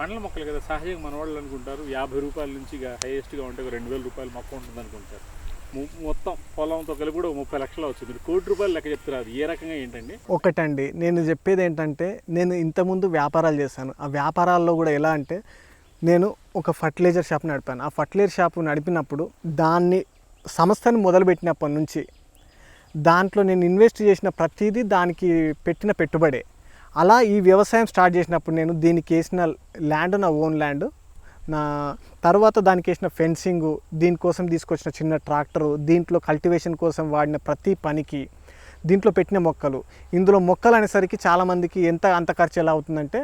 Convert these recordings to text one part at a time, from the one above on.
పండ్ల మొక్కలు కదా సహజంగా మన వాళ్ళు అనుకుంటారు యాభై రూపాయల నుంచి ఇక హైయెస్ట్గా ఉంటే ఒక రెండు వేల రూపాయల మొక్క ఉంటుంది అనుకుంటారు. మొత్తం పొలంతో కలిపి కూడా ముప్పై లక్షలు వచ్చింది మీరు కోటి రూపాయలు లెక్క చెప్తున్నారు ఏ రకంగా ఏంటండి? ఒకటండి నేను చెప్పేది ఏంటంటే నేను ఇంతకుముందు వ్యాపారాలు చేశాను. ఆ వ్యాపారాల్లో కూడా ఎలా అంటే నేను ఒక ఫర్టిలైజర్ షాప్ నడిపాను. ఆ ఫర్టిలైజర్ షాప్ నడిపినప్పుడు దాన్ని సంస్థని మొదలుపెట్టినప్పటి నుంచి దాంట్లో నేను ఇన్వెస్ట్ చేసిన ప్రతిదీ దానికి పెట్టిన పెట్టుబడే. అలా ఈ వ్యవసాయం స్టార్ట్ చేసినప్పుడు నేను దీనికి వేసిన ల్యాండ్ నా ఓన్ ల్యాండ్ నా తర్వాత దానికి వేసిన ఫెన్సింగ్ దీనికోసం తీసుకొచ్చిన చిన్న ట్రాక్టరు దీంట్లో కల్టివేషన్ కోసం వాడిన ప్రతి పనికి దీంట్లో పెట్టిన మొక్కలు. ఇందులో మొక్కలు అనేసరికి చాలామందికి ఎంత అంత ఖర్చు ఎలా అవుతుందంటే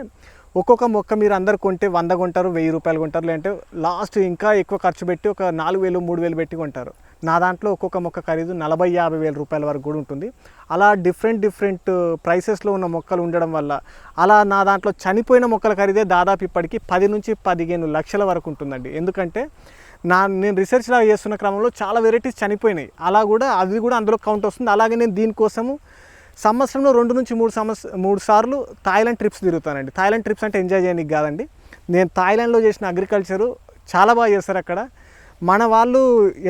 ఒక్కొక్క మొక్క మీరు అందరు కొంటే వంద కొంటారు వెయ్యి రూపాయలు కొంటారు లేదంటే లాస్ట్ ఇంకా ఎక్కువ ఖర్చు పెట్టి ఒక నాలుగు వేలు మూడు వేలు పెట్టి కొంటారు. నా దాంట్లో ఒక్కొక్క మొక్క ఖరీదు నలభై యాభై వేల రూపాయల వరకు కూడా ఉంటుంది. అలా డిఫరెంట్ డిఫరెంట్ ప్రైసెస్లో ఉన్న మొక్కలు ఉండడం వల్ల అలా నా దాంట్లో చనిపోయిన మొక్కల ఖరీదే దాదాపు ఇప్పటికి పది నుంచి పదిహేను లక్షల వరకు ఉంటుందండి. ఎందుకంటే నా నేను రీసెర్చ్ లాగా చేస్తున్న క్రమంలో చాలా వెరైటీస్ చనిపోయినాయి. అలా కూడా అది కూడా అందులో కౌంట్ వస్తుంది. అలాగే నేను దీనికోసము సంవత్సరంలో రెండు నుంచి మూడు సంవత్సరం మూడు సార్లు థాయిలాండ్ ట్రిప్స్ తిరుగుతానండి. థాయిలాండ్ ట్రిప్స్ అంటే ఎంజాయ్ చేయడానికి కాదండి. నేను థాయిలాండ్లో చేసిన అగ్రికల్చరు చాలా బాగా చేస్తారు అక్కడ. మన వాళ్ళు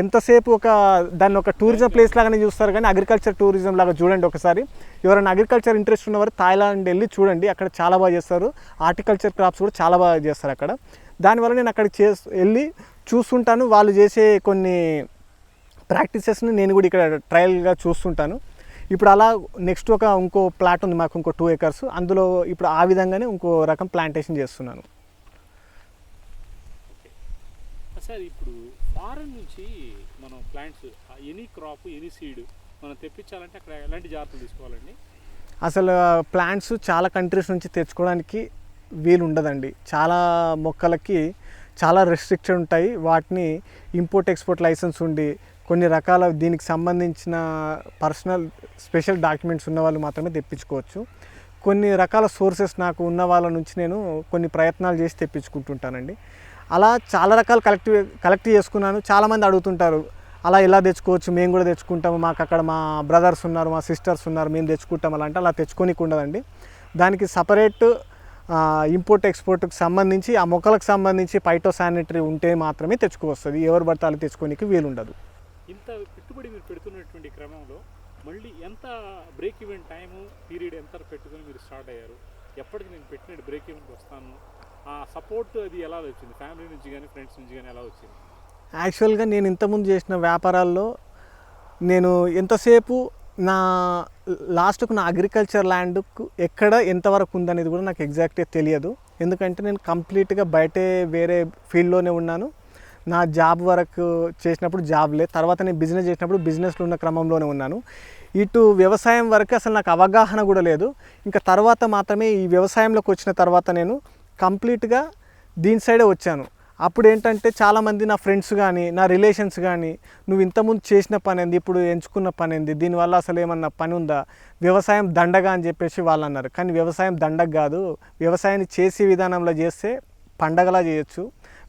ఎంతసేపు ఒక దాన్ని ఒక టూరిజం ప్లేస్ లాగానే చూస్తారు కానీ అగ్రికల్చర్ టూరిజం లాగా చూడండి ఒకసారి. ఎవరైనా అగ్రికల్చర్ ఇంట్రెస్ట్ ఉన్నవారు థాయిలాండ్ వెళ్ళి చూడండి. అక్కడ చాలా బాగా చేస్తారు. హార్టికల్చర్ క్రాప్స్ కూడా చాలా బాగా చేస్తారు అక్కడ. దానివల్ల నేను అక్కడికి చే వెళ్ళి చూస్తుంటాను. వాళ్ళు చేసే కొన్ని ప్రాక్టీసెస్ని నేను కూడా ఇక్కడ ట్రయల్గా చూస్తుంటాను. ఇప్పుడు అలా నెక్స్ట్ ఒక ఇంకో ప్లాట్ ఉంది మాకు ఇంకో టూ ఎకర్స్ అందులో ఇప్పుడు ఆ విధంగానే ఇంకో రకం ప్లాంటేషన్ చేస్తున్నాను. సార్ ఇప్పుడు ఫారెన్ నుంచి మనం plants any crop any seed మనం తెప్పించాలంటే అక్కడ ఎలాంటి జాగ్రత్తలు తీసుకోవాలండి? అసలు ప్లాంట్స్ చాలా కంట్రీస్ నుంచి తెచ్చుకోవడానికి వీలు ఉండదండి. చాలా మొక్కలకి చాలా రెస్ట్రిక్షన్ ఉంటాయి. వాటిని ఇంపోర్ట్ ఎక్స్పోర్ట్ లైసెన్స్ ఉండి కొన్ని రకాల దీనికి సంబంధించిన పర్సనల్ స్పెషల్ డాక్యుమెంట్స్ ఉన్న వాళ్ళు మాత్రమే తెప్పించుకోవచ్చు. కొన్ని రకాల సోర్సెస్ నాకు ఉన్న వాళ్ళ నుంచి నేను కొన్ని ప్రయత్నాలు చేసి తెప్పించుకుంటుంటానండి. అలా చాలా రకాలు కలెక్ట్ కలెక్ట్ చేసుకున్నాను. చాలామంది అడుగుతుంటారు అలా ఎలా తెచ్చుకోవచ్చు? మేము కూడా తెచ్చుకుంటాము. మాకు అక్కడ మా బ్రదర్స్ ఉన్నారు మా సిస్టర్స్ ఉన్నారు మేము తెచ్చుకుంటాం అలా అంటే అలా తెచ్చుకోనికి ఉండదండి దానికి సపరేట్ ఇంపోర్ట్ ఎక్స్పోర్ట్కి సంబంధించి ఆ మొక్కలకు సంబంధించి పైటో శానిటరీ ఉంటే మాత్రమే తెచ్చుకోవస్తుంది. ఎవరు పడితే అలా తెచ్చుకోనికి వీలు ఉండదు ఇంత పెట్టుబడి మీరు పెడుతున్నటువంటి క్రమంలో మళ్ళీ ఎంత బ్రేక్ ఈవెన్ టైము పీరియడ్ ఎంత పెట్టుకొని మీరు స్టార్ట్ అయ్యారు? ఎప్పటికి నేను పెట్టిన బ్రేక్ ఈవెన్కి వస్తాను? ఆ సపోర్ట్ అది ఎలా వచ్చింది? ఫ్యామిలీ నుంచి కానీ ఫ్రెండ్స్ నుంచి కానీ ఎలా వచ్చింది? యాక్చువల్గా నేను ఇంతకుముందు చేసిన వ్యాపారాల్లో నేను ఎంతసేపు నా లాస్ట్కు నా అగ్రికల్చర్ ల్యాండ్కు ఎక్కడ ఎంతవరకు ఉందనేది కూడా నాకు ఎగ్జాక్ట్గా తెలియదు. ఎందుకంటే నేను కంప్లీట్గా బయటే వేరే ఫీల్డ్లోనే ఉన్నాను. నా జాబ్ వరకు చేసినప్పుడు జాబ్లే తర్వాత నేను బిజినెస్ చేసినప్పుడు బిజినెస్లో ఉన్న క్రమంలోనే ఉన్నాను. ఇటు వ్యవసాయం వరకు అసలు నాకు అవగాహన కూడా లేదు. ఇంకా తర్వాత మాత్రమే ఈ వ్యవసాయంలోకి వచ్చిన తర్వాత నేను కంప్లీట్గా దీని సైడే వచ్చాను. అప్పుడు ఏంటంటే చాలామంది నా ఫ్రెండ్స్ కానీ నా రిలేషన్స్ కానీ నువ్వు ఇంతకుముందు చేసిన పని ఏంది? ఇప్పుడు ఎంచుకున్న పని ఏంది? దీనివల్ల అసలు ఏమన్నా పని ఉందా? వ్యవసాయం దండగా అని చెప్పేసి వాళ్ళు అన్నారు. కానీ వ్యవసాయం దండగ కాదు. వ్యవసాయాన్ని చేసే విధానంలో చేస్తే పండగలా చేయొచ్చు.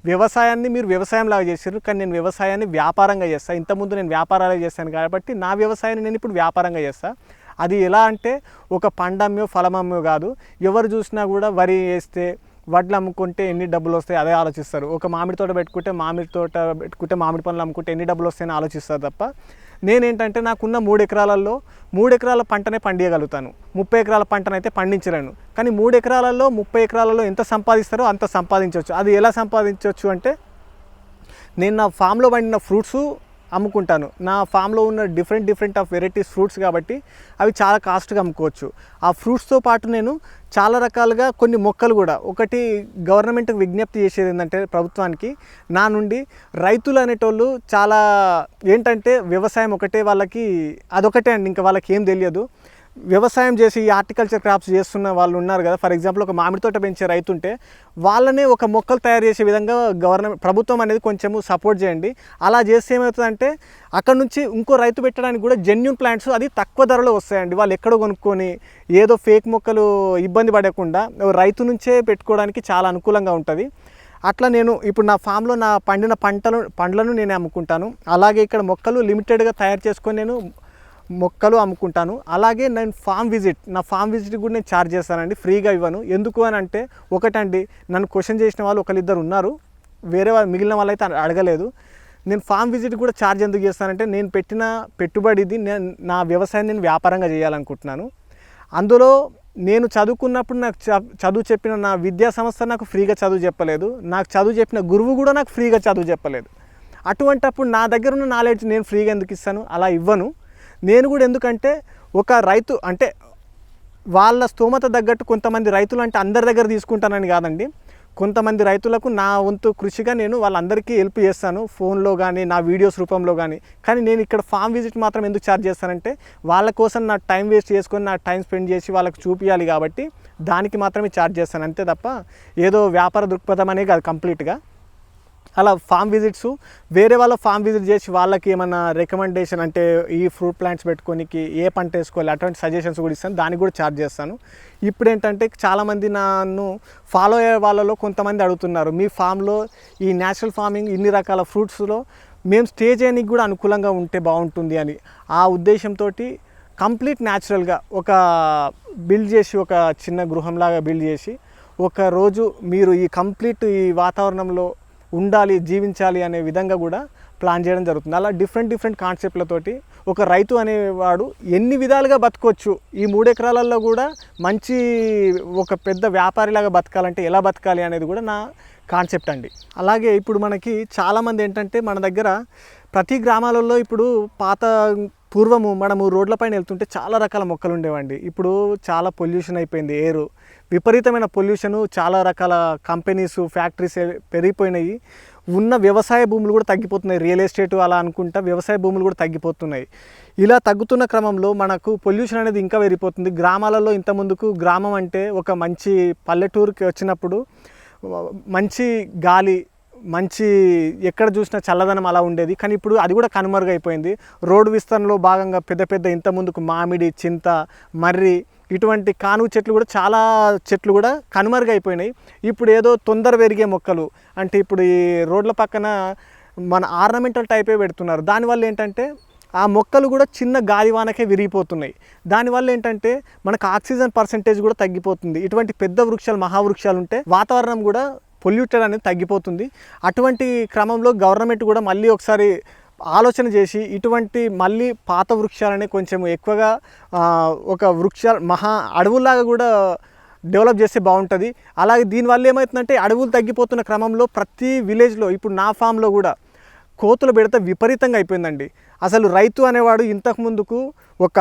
వ్యవసాయాన్ని మీరు వ్యవసాయంలాగా చేసారు కానీ నేను వ్యవసాయాన్ని వ్యాపారంగా చేస్తాను ఇంతకుముందు నేను వ్యాపారాలే చేస్తాను కాబట్టి నా వ్యవసాయాన్ని నేను ఇప్పుడు వ్యాపారంగా చేస్తాను అది ఎలా అంటే ఒక పండమ్మో ఫలమమ్మో కాదు. ఎవరు చూసినా కూడా వరి వేస్తే వడ్లు అమ్ముకుంటే ఎన్ని డబ్బులు వస్తాయి అదే ఆలోచిస్తారు. ఒక మామిడి తోట పెట్టుకుంటే మామిడి తోట పెట్టుకుంటే మామిడి పనులు అమ్ముకుంటే ఎన్ని డబ్బులు వస్తాయని ఆలోచిస్తారు తప్ప నేనేంటంటే నాకున్న మూడు ఎకరాలలో మూడు ఎకరాల పంటనే పండియగలుగుతాను. ముప్పై ఎకరాల పంటనైతే పండించలేను. కానీ మూడు ఎకరాలలో ముప్పై ఎకరాలలో ఎంత సంపాదిస్తారో అంత సంపాదించవచ్చు. అది ఎలా సంపాదించవచ్చు అంటే నేను నా ఫామ్లో పండిన ఫ్రూట్స్ అమ్ముకుంటాను. నా ఫామ్లో ఉన్న different different of varieties fruits కాబట్టి అవి చాలా కాస్ట్గా అమ్ముకోవచ్చు. ఆ ఫ్రూట్స్తో పాటు నేను చాలా రకాలుగా కొన్ని మొక్కలు కూడా ఒకటి గవర్నమెంట్కి విజ్ఞప్తి చేసేది ఏంటంటే ప్రభుత్వానికి నా నుండి రైతులు అనేటోళ్ళు చాలా ఏంటంటే వ్యవసాయం ఒకటే వాళ్ళకి అదొకటే అండి ఇంకా వాళ్ళకి ఏం తెలియదు. వ్యవసాయం చేసి ఈ హార్టికల్చర్ క్రాప్స్ చేస్తున్న వాళ్ళు ఉన్నారు కదా. ఫర్ ఎగ్జాంపుల్ ఒక మామిడి తోట పెంచే రైతు ఉంటే వాళ్ళనే ఒక మొక్కలు తయారు చేసే విధంగా గవర్నమెంట్ ప్రభుత్వం అనేది కొంచెము సపోర్ట్ చేయండి. అలా చేస్తే ఏమవుతుందంటే అక్కడ నుంచి ఇంకో రైతు పెట్టడానికి కూడా జెన్యున్ ప్లాంట్స్ అది తక్కువ ధరలో వస్తాయండి. వాళ్ళు ఎక్కడో కొనుక్కొని ఏదో ఫేక్ మొక్కలు ఇబ్బంది పడకుండా రైతు నుంచే పెట్టుకోవడానికి చాలా అనుకూలంగా ఉంటుంది. అట్లా నేను ఇప్పుడు నా ఫామ్లో నా పండిన పంటలు పండ్లను నేను అమ్ముకుంటాను. అలాగే ఇక్కడ మొక్కలు లిమిటెడ్గా తయారు చేసుకొని నేను మొక్కలు అమ్ముకుంటాను. అలాగే నేను ఫామ్ విజిట్ నా ఫామ్ విజిట్ కూడా నేను ఛార్జ్ చేస్తానండి. ఫ్రీగా ఇవ్వను. ఎందుకు అని అంటే ఒకటండి నన్ను క్వశ్చన్ చేసిన వాళ్ళు ఒకరిద్దరు ఉన్నారు. వేరే వాళ్ళు మిగిలిన వాళ్ళైతే అడగలేదు. నేను ఫామ్ విజిట్ కూడా ఛార్జ్ ఎందుకు చేస్తానంటే నేను పెట్టిన పెట్టుబడిది నేను నా వ్యవసాయం నేను వ్యాపారంగా చేయాలనుకుంటున్నాను. అందులో నేను చదువుకున్నప్పుడు నాకు చ- చదువు చెప్పిన నా విద్యా సంస్థ నాకు ఫ్రీగా చదువు చెప్పలేదు. నాకు చదువు చెప్పిన గురువు కూడా నాకు ఫ్రీగా చదువు చెప్పలేదు. అటువంటప్పుడు నా దగ్గర ఉన్న నాలెడ్జ్ నేను ఫ్రీగా ఎందుకు ఇస్తాను? అలా ఇవ్వను. నేను కూడా ఎందుకంటే ఒక రైతు అంటే వాళ్ళ స్తోమత తగ్గట్టు కొంతమంది రైతులు అంటే అందరి దగ్గర తీసుకుంటానని కాదండి. కొంతమంది రైతులకు నా వంతు కృషిగా నేను వాళ్ళందరికీ హెల్ప్ చేస్తాను. ఫోన్లో కానీ నా వీడియోస్ రూపంలో కానీ కానీ నేను ఇక్కడ ఫామ్ విజిట్ మాత్రం ఎందుకు ఛార్జ్ చేస్తానంటే వాళ్ళ కోసం నా టైం వేస్ట్ చేసుకొని నా టైం స్పెండ్ చేసి వాళ్ళకి చూపించాలి కాబట్టి దానికి మాత్రమే ఛార్జ్ చేస్తాను. అంతే తప్ప ఏదో వ్యాపార దృక్పథం అనే కాదు కంప్లీట్గా. అలా ఫామ్ విజిట్స్ వేరే వాళ్ళ ఫామ్ విజిట్ చేసి వాళ్ళకి ఏమన్నా రికమెండేషన్ అంటే ఈ ఫ్రూట్ ప్లాంట్స్ పెట్టుకోనికి ఏ పంట వేసుకోవాలి అటువంటి సజెషన్స్ కూడా ఇస్తాను. దానికి కూడా ఛార్జ్ చేస్తాను. ఇప్పుడు ఏంటంటే చాలామంది నన్ను ఫాలో అయ్యే వాళ్ళలో కొంతమంది అడుగుతున్నారు. మీ ఫామ్లో ఈ న్యాచురల్ ఫార్మింగ్ ఇన్ని రకాల ఫ్రూట్స్లో మేము స్టే చేయడానికి కూడా అనుకూలంగా ఉంటే బాగుంటుంది అని. ఆ ఉద్దేశంతో కంప్లీట్ న్యాచురల్గా ఒక బిల్డ్ చేసి ఒక చిన్న గృహంలాగా బిల్డ్ చేసి ఒక రోజు మీరు ఈ కంప్లీట్ ఈ వాతావరణంలో ఉండాలి జీవించాలి అనే విధంగా కూడా ప్లాన్ చేయడం జరుగుతుంది. అలా డిఫరెంట్ డిఫరెంట్ కాన్సెప్ట్లతోటి ఒక రైతు అనేవాడు ఎన్ని విధాలుగా బతకొచ్చు? ఈ మూడెకరాలలో కూడా మంచి ఒక పెద్ద వ్యాపారిలాగా బతకాలంటే ఎలా బతకాలి అనేది కూడా నా కాన్సెప్ట్ అండి. అలాగే ఇప్పుడు మనకి చాలామంది ఏంటంటే మన దగ్గర ప్రతి గ్రామాలలో ఇప్పుడు పాత పూర్వము మనము రోడ్లపైన వెళ్తుంటే చాలా రకాల మొక్కలు ఉండేవండి. ఇప్పుడు చాలా పొల్యూషన్ అయిపోయింది ఎయిర్ విపరీతమైన పొల్యూషన్ చాలా రకాల కంపెనీస్ ఫ్యాక్టరీస్ పెరిగిపోయినాయి. ఉన్న వ్యవసాయ భూములు కూడా తగ్గిపోతున్నాయి. రియల్ ఎస్టేట్ అలా అనుకుంటా వ్యవసాయ భూములు కూడా తగ్గిపోతున్నాయి. ఇలా తగ్గుతున్న క్రమంలో మనకు పొల్యూషన్ అనేది ఇంకా పెరిగిపోతుంది. గ్రామాలలో ఇంత ముందుకు గ్రామం అంటే ఒక మంచి పల్లెటూరుకి వచ్చినప్పుడు మంచి గాలి మంచి ఎక్కడ చూసినా చల్లదనం అలా ఉండేది. కానీ ఇప్పుడు అది కూడా కనుమరుగైపోయింది. రోడ్డు విస్తరణలో భాగంగా పెద్ద పెద్ద ఇంత ముందుకు మామిడి చింత మర్రి ఇటువంటి కానుగ చెట్లు కూడా చాలా చెట్లు కూడా కనుమరుగైపోయినాయి ఇప్పుడు ఏదో తొందర పెరిగే మొక్కలు అంటే ఇప్పుడు ఈ రోడ్ల పక్కన మన ఆర్నమెంటల్ టైపే పెడుతున్నారు. దానివల్ల ఏంటంటే ఆ మొక్కలు కూడా చిన్న గాలివానకే విరిగిపోతున్నాయి. దానివల్ల ఏంటంటే మనకు ఆక్సిజన్ పర్సంటేజ్ కూడా తగ్గిపోతుంది. ఇటువంటి పెద్ద వృక్షాలు మహావృక్షాలు ఉంటే వాతావరణం కూడా పొల్యూటెడ్ అనేది తగ్గిపోతుంది. అటువంటి క్రమంలో గవర్నమెంట్ కూడా మళ్ళీ ఒకసారి ఆలోచన చేసి ఇటువంటి మళ్ళీ పాత వృక్షాలని కొంచెం ఎక్కువగా ఒక వృక్ష మహా అడవుల్లాగా కూడా డెవలప్ చేస్తే బాగుంటుంది. అలాగే దీనివల్ల ఏమవుతుందంటే అడవులు తగ్గిపోతున్న క్రమంలో ప్రతి విలేజ్లో ఇప్పుడు నా ఫామ్లో కూడా కోతుల బెడత విపరీతంగా అయిపోయిందండి. అసలు రైతు అనేవాడు ఇంతకు ముందుకు ఒక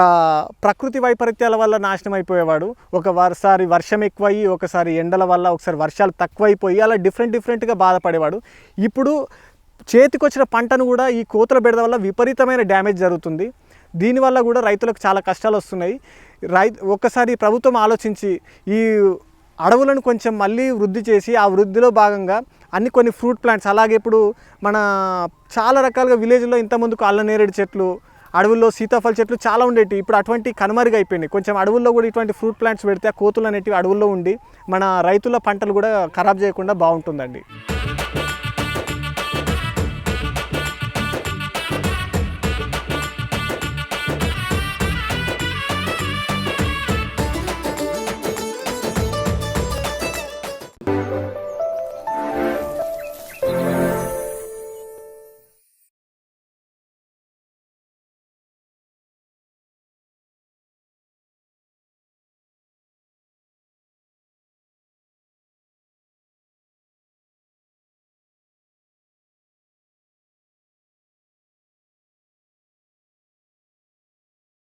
ప్రకృతి వైపరీత్యాల వల్ల నాశనం అయిపోయేవాడు. ఒక ఒకసారి వర్షం ఎక్కువయ్యి ఒకసారి ఎండల వల్ల ఒకసారి వర్షాలు తక్కువైపోయి అలా డిఫరెంట్ డిఫరెంట్గా బాధపడేవాడు. ఇప్పుడు చేతికొచ్చిన పంటను కూడా ఈ కోతుల బెడద వల్ల విపరీతమైన డ్యామేజ్ జరుగుతుంది. దీనివల్ల కూడా రైతులకు చాలా కష్టాలు వస్తున్నాయి. రై ఒక్కసారి ప్రభుత్వం ఆలోచించి ఈ అడవులను కొంచెం మళ్ళీ వృద్ధి చేసి ఆ వృద్ధిలో భాగంగా అన్ని కొన్ని ఫ్రూట్ ప్లాంట్స్ అలాగే ఇప్పుడు మన చాలా రకాలుగా విలేజ్లో ఇంత అల్లనేరేడు చెట్లు అడవుల్లో సీతాఫల చెట్లు చాలా ఉండేవి ఇప్పుడు అటువంటి కనుమరుగు అయిపోయినాయి. కొంచెం అడవుల్లో కూడా ఇటువంటి ఫ్రూట్ ప్లాంట్స్ పెడితే ఆ కోతులు అనేటివి అడవుల్లో ఉండి మన రైతుల పంటలు కూడా ఖరాబ్ చేయకుండా బాగుంటుందండి.